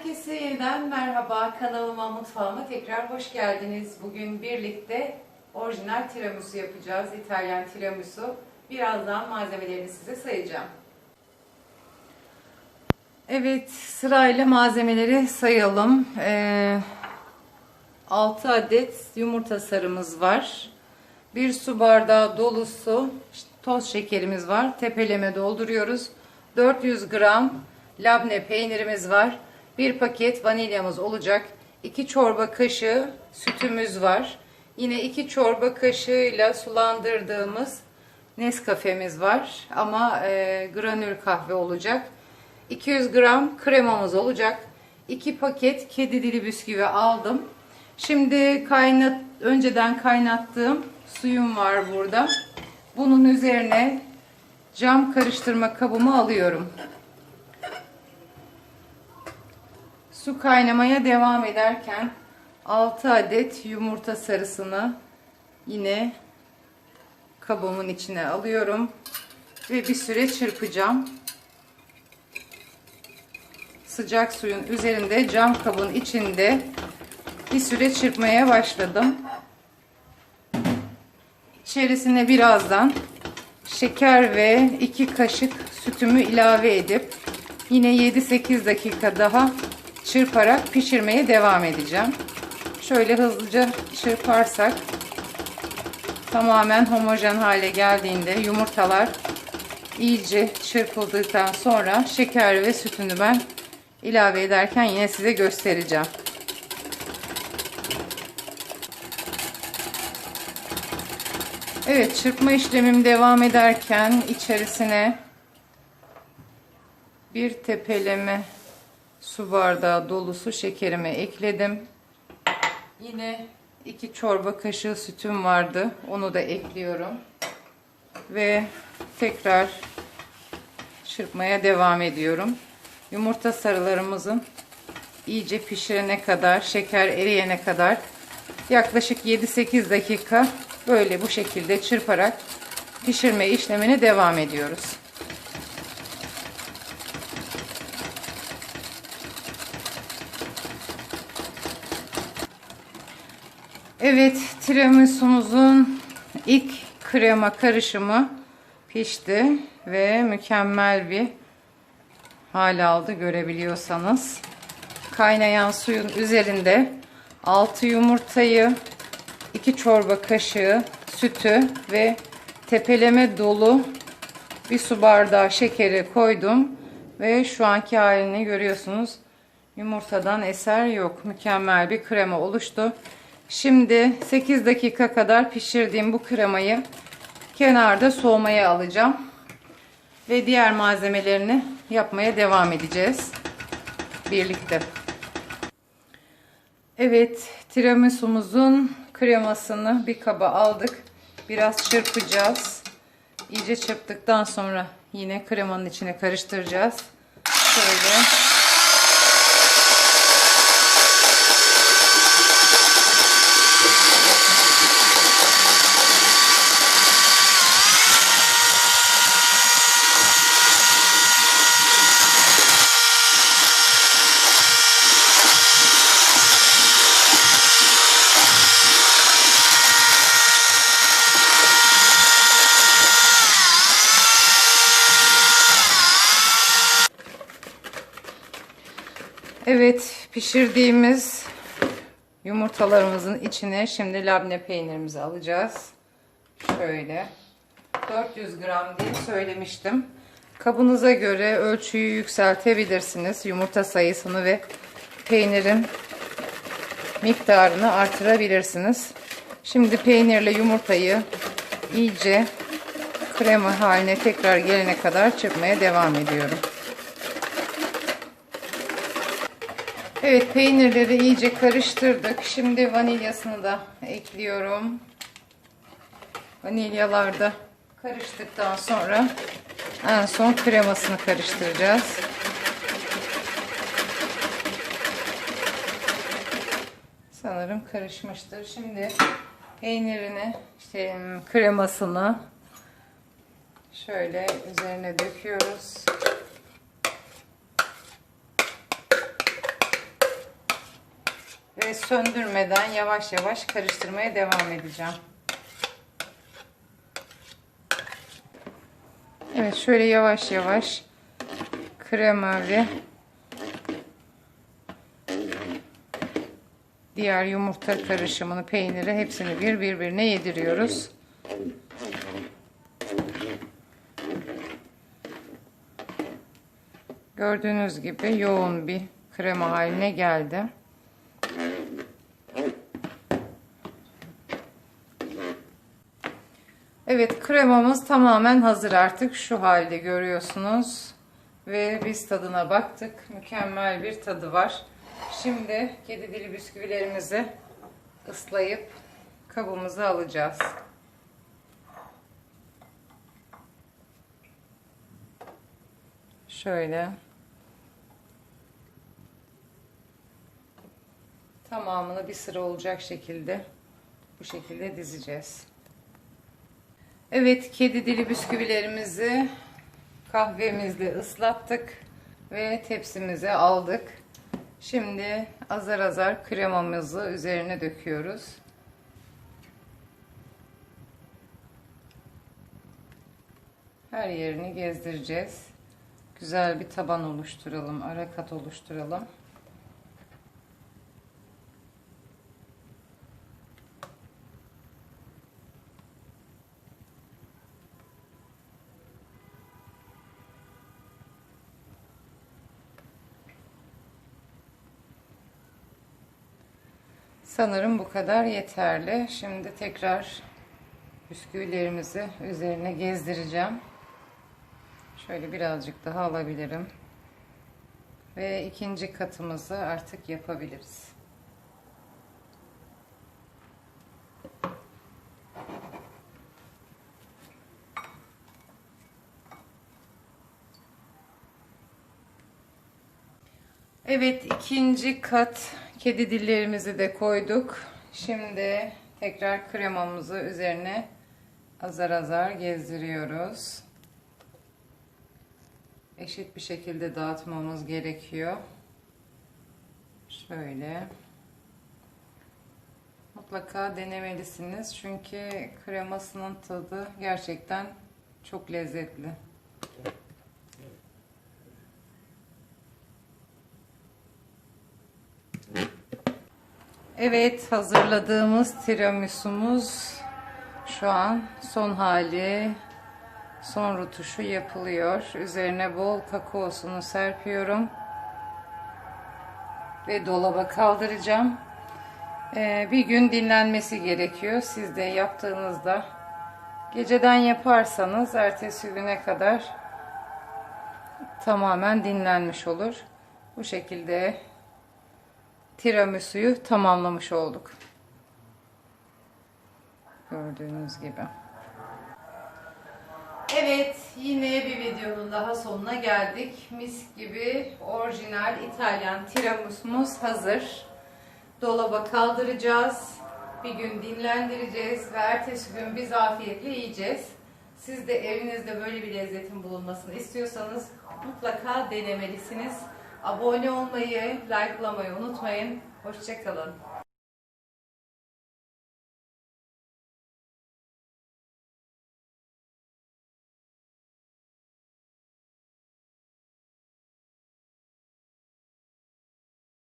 Herkese yeniden merhaba. Kanalıma, mutfağıma tekrar hoş geldiniz. Bugün birlikte orijinal tiramisu yapacağız. İtalyan tiramisu. Birazdan malzemelerini size sayacağım. Evet, sırayla malzemeleri sayalım. Ee, 6 adet yumurta sarımız var. 1 su bardağı dolusu toz şekerimiz var. Tepeleme dolduruyoruz. 400 gram labne peynirimiz var. 1 paket vanilyamız olacak. 2 çorba kaşığı sütümüz var. Yine 2 çorba kaşığıyla sulandırdığımız Nescafe'miz var. Ama e, granül kahve olacak. 200 gram kremamız olacak. 2 paket kedi dili bisküvi aldım. Şimdi kaynat önceden kaynattığım suyum var burada. Bunun üzerine cam karıştırma kabımı alıyorum. Su kaynamaya devam ederken 6 adet yumurta sarısını yine kabımın içine alıyorum ve bir süre çırpacağım. Sıcak suyun üzerinde cam kabın içinde bir süre çırpmaya başladım. İçerisine birazdan şeker ve 2 kaşık sütümü ilave edip yine 7-8 dakika daha çırparak pişirmeye devam edeceğim. Şöyle hızlıca çırparsak tamamen homojen hale geldiğinde yumurtalar iyice çırpıldıktan sonra şeker ve sütünü ben ilave ederken yine size göstereceğim. Evet çırpma işlemim devam ederken içerisine bir tepeleme su bardağı dolusu şekerimi ekledim. Yine iki çorba kaşığı sütüm vardı. Onu da ekliyorum. Ve tekrar çırpmaya devam ediyorum. Yumurta sarılarımızın iyice pişirene kadar, şeker eriyene kadar yaklaşık 7-8 dakika böyle bu şekilde çırparak pişirme işlemine devam ediyoruz. Evet, tiramisumuzun ilk krema karışımı pişti ve mükemmel bir hal aldı görebiliyorsanız. Kaynayan suyun üzerinde 6 yumurtayı, 2 çorba kaşığı sütü ve tepeleme dolu bir su bardağı şekeri koydum ve şu anki halini görüyorsunuz. Yumurtadan eser yok. Mükemmel bir krema oluştu. Şimdi 8 dakika kadar pişirdiğim bu kremayı kenarda soğumaya alacağım. Ve diğer malzemelerini yapmaya devam edeceğiz. Birlikte. Evet, tiramisumuzun kremasını bir kaba aldık. Biraz çırpacağız. İyice çırptıktan sonra yine kremanın içine karıştıracağız. Şöyle Evet pişirdiğimiz yumurtalarımızın içine şimdi labne peynirimizi alacağız. Şöyle 400 gram diye söylemiştim. Kabınıza göre ölçüyü yükseltebilirsiniz. Yumurta sayısını ve peynirin miktarını artırabilirsiniz. Şimdi peynirle yumurtayı iyice krema haline tekrar gelene kadar çırpmaya devam ediyorum. Evet peynirleri iyice karıştırdık. Şimdi vanilyasını da ekliyorum. Vanilyalar da karıştıktan sonra en son kremasını karıştıracağız. Sanırım karışmıştır. Şimdi peynirini, işte kremasını şöyle üzerine döküyoruz. Ve söndürmeden yavaş yavaş karıştırmaya devam edeceğim. Evet şöyle yavaş yavaş krema ve diğer yumurta karışımını, peyniri hepsini bir birbirine yediriyoruz. Gördüğünüz gibi yoğun bir krema haline geldi. Evet kremamız tamamen hazır artık şu halde görüyorsunuz. Ve biz tadına baktık. Mükemmel bir tadı var. Şimdi kedi dili bisküvilerimizi ıslayıp kabımıza alacağız. Şöyle. Tamamını bir sıra olacak şekilde bu şekilde dizeceğiz. Evet, kedi dili bisküvilerimizi kahvemizle ıslattık ve tepsimize aldık. Şimdi azar azar kremamızı üzerine döküyoruz. Her yerini gezdireceğiz. Güzel bir taban oluşturalım, ara kat oluşturalım. Sanırım bu kadar yeterli. Şimdi tekrar bisküvilerimizi üzerine gezdireceğim. Şöyle birazcık daha alabilirim. Ve ikinci katımızı artık yapabiliriz. Evet ikinci kat kedi dillerimizi de koyduk. Şimdi tekrar kremamızı üzerine azar azar gezdiriyoruz. Eşit bir şekilde dağıtmamız gerekiyor. Şöyle. Mutlaka denemelisiniz. Çünkü kremasının tadı gerçekten çok lezzetli. Evet hazırladığımız tiramisu'muz şu an son hali son rutuşu yapılıyor. Üzerine bol kakaosunu serpiyorum. Ve dolaba kaldıracağım. Ee, bir gün dinlenmesi gerekiyor. Siz de yaptığınızda geceden yaparsanız ertesi güne kadar tamamen dinlenmiş olur. Bu şekilde tiramisu'yu tamamlamış olduk. Gördüğünüz gibi. Evet, yine bir videonun daha sonuna geldik. Mis gibi orijinal İtalyan tiramisu'muz hazır. Dolaba kaldıracağız. Bir gün dinlendireceğiz ve ertesi gün biz afiyetle yiyeceğiz. Siz de evinizde böyle bir lezzetin bulunmasını istiyorsanız mutlaka denemelisiniz. Abone olmayı, likelamayı unutmayın. Hoşçakalın.